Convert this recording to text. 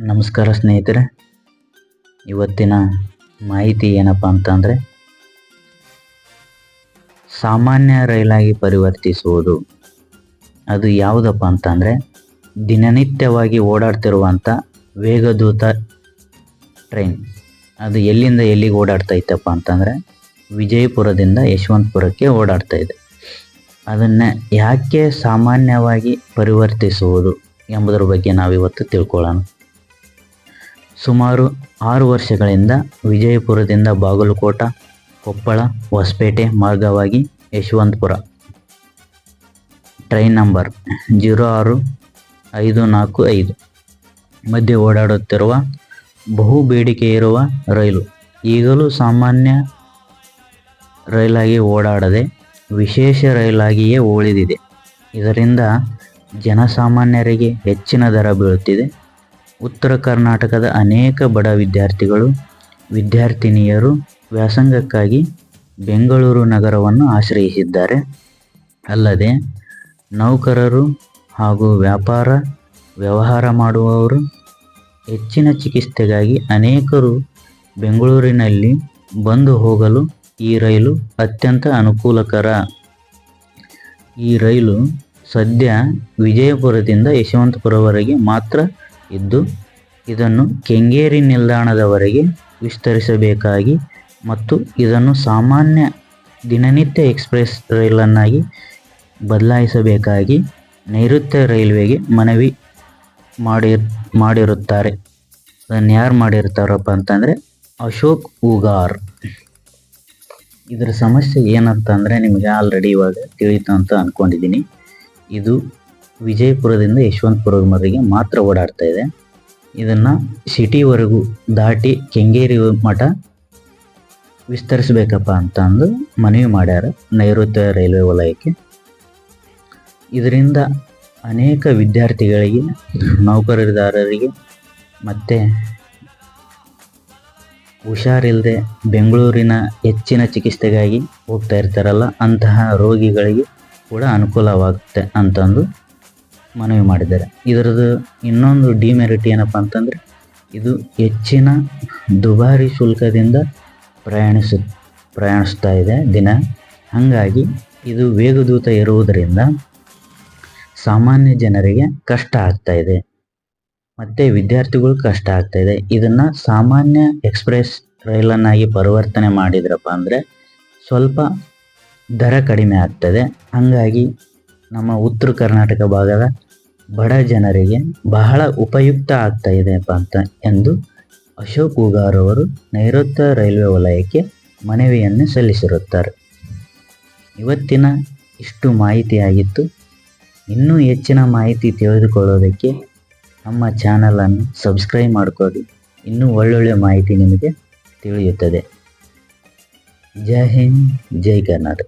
ನಮಸ್ಕಾರ ಸ್ನೇಹಿತರೆ. ಇವತ್ತಿನ ಮಾಹಿತಿ ಏನಪ್ಪ ಅಂತಂದರೆ, ಸಾಮಾನ್ಯ ರೈಲಾಗಿ ಪರಿವರ್ತಿಸುವುದು. ಅದು ಯಾವುದಪ್ಪ ಅಂತಂದರೆ, ದಿನನಿತ್ಯವಾಗಿ ಓಡಾಡ್ತಿರುವಂಥ ವೇಗದೂತ ಟ್ರೈನ್ ಅದು ಎಲ್ಲಿಂದ ಎಲ್ಲಿಗೆ ಓಡಾಡ್ತಾ ಇತ್ತಪ್ಪ ಅಂತಂದರೆ, ವಿಜಯಪುರದಿಂದ ಯಶವಂತಪುರಕ್ಕೆ ಓಡಾಡ್ತಾ ಇದೆ. ಅದನ್ನು ಯಾಕೆ ಸಾಮಾನ್ಯವಾಗಿ ಪರಿವರ್ತಿಸುವುದು ಎಂಬುದರ ಬಗ್ಗೆ ನಾವಿವತ್ತು ತಿಳ್ಕೊಳ್ಳೋಣ. ಸುಮಾರು ಆರು ವರ್ಷಗಳಿಂದ ವಿಜಯಪುರದಿಂದ ಬಾಗಲಕೋಟ, ಕೊಪ್ಪಳ, ಹೊಸಪೇಟೆ ಮಾರ್ಗವಾಗಿ ಯಶವಂತಪುರ. ಟ್ರೈನ್ ನಂಬರ್ ಜೀರೋ ಆರು ಐದು ನಾಲ್ಕು ಐದು. ಮಧ್ಯೆ ಓಡಾಡುತ್ತಿರುವ ಬಹು ಬೇಡಿಕೆ ಇರುವ ರೈಲು. ಈಗಲೂ ಸಾಮಾನ್ಯ ರೈಲಾಗಿ ಓಡಾಡದೆ ವಿಶೇಷ ರೈಲಾಗಿಯೇ ಉಳಿದಿದೆ. ಇದರಿಂದ ಜನಸಾಮಾನ್ಯರಿಗೆ ಹೆಚ್ಚಿನ ದರ ಬೀಳುತ್ತಿದೆ. ಉತ್ತರ ಕರ್ನಾಟಕದ ಅನೇಕ ಬಡ ವಿದ್ಯಾರ್ಥಿಗಳು, ವಿದ್ಯಾರ್ಥಿನಿಯರು ವ್ಯಾಸಂಗಕ್ಕಾಗಿ ಬೆಂಗಳೂರು ನಗರವನ್ನು ಆಶ್ರಯಿಸಿದ್ದಾರೆ. ಅಲ್ಲದೆ ನೌಕರರು ಹಾಗೂ ವ್ಯಾಪಾರ, ವ್ಯವಹಾರ ಮಾಡುವವರು ಹೆಚ್ಚಿನ ಚಿಕಿತ್ಸೆಗಾಗಿ ಅನೇಕರು ಬೆಂಗಳೂರಿನಲ್ಲಿ ಬಂದು ಹೋಗಲು ಈ ರೈಲು ಅತ್ಯಂತ ಅನುಕೂಲಕರ. ಈ ರೈಲು ಸದ್ಯ ವಿಜಯಪುರದಿಂದ ಯಶವಂತಪುರವರೆಗೆ ಮಾತ್ರ ಇದ್ದು ಇದನ್ನು ಕೆಂಗೇರಿ ನಿಲ್ದಾಣದವರೆಗೆ ವಿಸ್ತರಿಸಬೇಕಾಗಿ ಮತ್ತು ಇದನ್ನು ಸಾಮಾನ್ಯ ದಿನನಿತ್ಯ ಎಕ್ಸ್ಪ್ರೆಸ್ ರೈಲನ್ನಾಗಿ ಬದಲಾಯಿಸಬೇಕಾಗಿ ನೈಋತ್ಯ ರೈಲ್ವೆಗೆ ಮನವಿ ಮಾಡಿ ಮಾಡಿರುತ್ತಾರೆ. ಅದನ್ನು ಯಾರು ಮಾಡಿರ್ತಾರಪ್ಪ ಅಂತಂದರೆ ಅಶೋಕ್ ಉಗಾರ್. ಇದರ ಸಮಸ್ಯೆ ಏನಂತಂದರೆ ನಿಮಗೆ ಆಲ್ರೆಡಿ ಇವಾಗ ತಿಳಿಯಿತು ಅಂತ ಅಂದ್ಕೊಂಡಿದ್ದೀನಿ ಇದು ವಿಜಯಪುರದಿಂದ ಯಶವಂತಪುರವರೆಗೆ ಮಾತ್ರ ಓಡಾಡ್ತಾ ಇದೆ. ಇದನ್ನು ಸಿಟಿವರೆಗೂ ದಾಟಿ ಕೆಂಗೇರಿ ಮಠ ವಿಸ್ತರಿಸಬೇಕಪ್ಪ ಅಂತ ಅಂದು ಮನವಿ ಮಾಡ್ಯಾರ ನೈಋತ್ಯ ರೈಲ್ವೆ ವಲಯಕ್ಕೆ. ಇದರಿಂದ ಅನೇಕ ವಿದ್ಯಾರ್ಥಿಗಳಿಗೆ ನೌಕರದಾರರಿಗೆ ಮತ್ತು ಹುಷಾರಿಲ್ಲದೆ ಬೆಂಗಳೂರಿನ ಹೆಚ್ಚಿನ ಚಿಕಿತ್ಸೆಗಾಗಿ ಹೋಗ್ತಾ ಇರ್ತಾರಲ್ಲ, ಅಂತಹ ರೋಗಿಗಳಿಗೆ ಕೂಡ ಅನುಕೂಲವಾಗುತ್ತೆ ಅಂತಂದು ಮನವಿ ಮಾಡಿದ್ದಾರೆ. ಇದರದ್ದು ಇನ್ನೊಂದು ಡಿಮೆರಿಟ್ ಏನಪ್ಪ ಅಂತಂದರೆ, ಇದು ಹೆಚ್ಚಿನ ದುಬಾರಿ ಶುಲ್ಕದಿಂದ ಪ್ರಯಾಣಿಸ, ಪ್ರಯಾಣಿಸ್ತಾ ಇದೆ ದಿನ. ಹಾಗಾಗಿ ಇದು ವೇಗದೂತ ಇರುವುದರಿಂದ ಸಾಮಾನ್ಯ ಜನರಿಗೆ ಕಷ್ಟ ಆಗ್ತಾ ಇದೆ. ಮತ್ತು ವಿದ್ಯಾರ್ಥಿಗಳು ಕಷ್ಟ ಆಗ್ತಾ ಇದೆ. ಇದನ್ನು ಸಾಮಾನ್ಯ ಎಕ್ಸ್ಪ್ರೆಸ್ ರೈಲನ್ನಾಗಿ ಪರಿವರ್ತನೆ ಮಾಡಿದ್ರಪ್ಪ ಅಂದರೆ ಸ್ವಲ್ಪ ದರ ಕಡಿಮೆ ಆಗ್ತದೆ. ಹಾಗಾಗಿ ನಮ್ಮ ಉತ್ತರ ಕರ್ನಾಟಕ ಭಾಗದ ಬಡ ಜನರಿಗೆ ಬಹಳ ಉಪಯುಕ್ತ ಆಗ್ತಾ ಇದೆಯಪ್ಪ ಅಂತ ಎಂದು ಅಶೋಕ್ ಉಗಾರ್ ಅವರು ನೈಋತ್ಯ ರೈಲ್ವೆ ವಲಯಕ್ಕೆ ಮನವಿಯನ್ನು ಸಲ್ಲಿಸಿರುತ್ತಾರೆ. ಇವತ್ತಿನ ಇಷ್ಟು ಮಾಹಿತಿಯಾಗಿತ್ತು. ಇನ್ನೂ ಹೆಚ್ಚಿನ ಮಾಹಿತಿ ತಿಳಿದುಕೊಳ್ಳೋದಕ್ಕೆ ನಮ್ಮ ಚಾನಲನ್ನು ಸಬ್ಸ್ಕ್ರೈಬ್ ಮಾಡಿಕೊಳ್ಳಿ. ಇನ್ನೂ ಒಳ್ಳೊಳ್ಳೆ ಮಾಹಿತಿ ನಿಮಗೆ ತಿಳಿಯುತ್ತದೆ. ಜೈ ಹಿಂದ್, ಜೈ ಕರ್ನಾಟಕ.